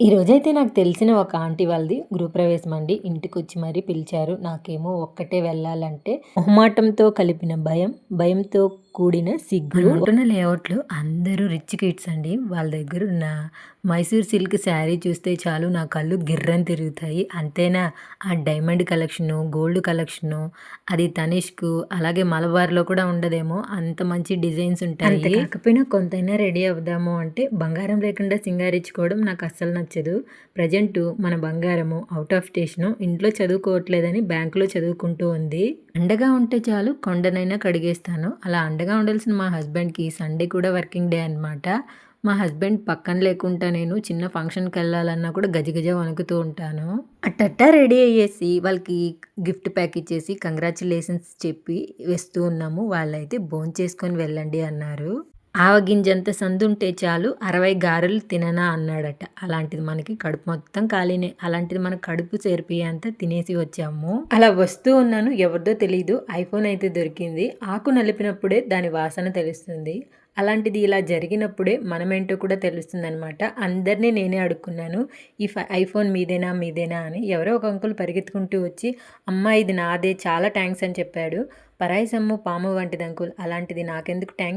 ఈరోజైతే నాకు తెలిసిన ఒక ఆంటీ వాళ్ళది గృహప్రవేశం అండి. ఇంటికి వచ్చి మరీ పిలిచారు. నాకేమో ఒక్కటే వెళ్ళాలంటే మొహమాటంతో కలిపిన భయం భయంతో కూడిన సిగ్గు. ఉంటున్న లేఅవుట్లో అందరూ రిచ్ కిడ్స్ అండి. వాళ్ళ దగ్గర ఉన్న మైసూర్ సిల్క్ శారీ చూస్తే చాలు నా కళ్ళు గిర్రని తిరుగుతాయి. అంతేనా? ఆ డైమండ్ కలెక్షను గోల్డ్ కలెక్షను అది తనిష్కు అలాగే మలబార్లో కూడా ఉండదేమో. అంత మంచి డిజైన్స్ ఉంటాయి. కాకపోయినా కొంతైనా రెడీ అవుదాము అంటే బంగారం లేకుండా సింగారించుకోవడం నాకు అస్సలు నచ్చదు. ప్రజెంట్ మన బంగారము అవుట్ ఆఫ్ స్టేషను ఇంట్లో చదువుకోవట్లేదని బ్యాంకులో చదువుకుంటూ ఉంది. అండగా ఉంటే చాలు కొండనైనా కడిగేస్తాను. అలా అండగా ఉండాల్సిన మా హస్బెండ్కి. సండే కూడా వర్కింగ్ డే అనమాట మా హస్బెండ్ పక్కన లేకుండా నేను చిన్న ఫంక్షన్కి వెళ్ళాలన్నా కూడా గజగజ వణుకుతూ ఉంటాను. అట్టట్టా రెడీ అయ్యేసి వాళ్ళకి గిఫ్ట్ ప్యాక్ ఇచ్చేసి కంగ్రాచులేషన్స్ చెప్పి వేస్తూ ఉన్నాము. వాళ్ళైతే భోంచేసుకొని వెళ్ళండి అన్నారు. ఆవగింజంత సందుంటే చాలు అరవై గారెలు తిననా అన్నాడట. అలాంటిది మనకి కడుపు మొత్తం ఖాళీనే అలాంటిది మన కడుపు చేరిపోయేంత తినేసి వచ్చాము. అలా వస్తూ ఉన్నాను. ఎవరిదో తెలియదు ఐఫోన్ అయితే దొరికింది. ఆకు నలిపినప్పుడే దాని వాసన తెలుస్తుంది. అలాంటిది ఇలా జరిగినప్పుడే మనమేంటో కూడా తెలుస్తుంది అనమాట అందరినీ నేనే అడుక్కున్నాను. ఈ ఐఫోన్ మీదేనా మీదేనా అని ఎవరో ఒక అంకుల్ పరిగెత్తుకుంటూ వచ్చి అమ్మ ఇది నాదే. చాలా థ్యాంక్స్ అని చెప్పాడు. పరాయి సమ్ము పాము వంటిది అంకుల్. అలాంటిది నాకెందుకు థ్యాంక్స్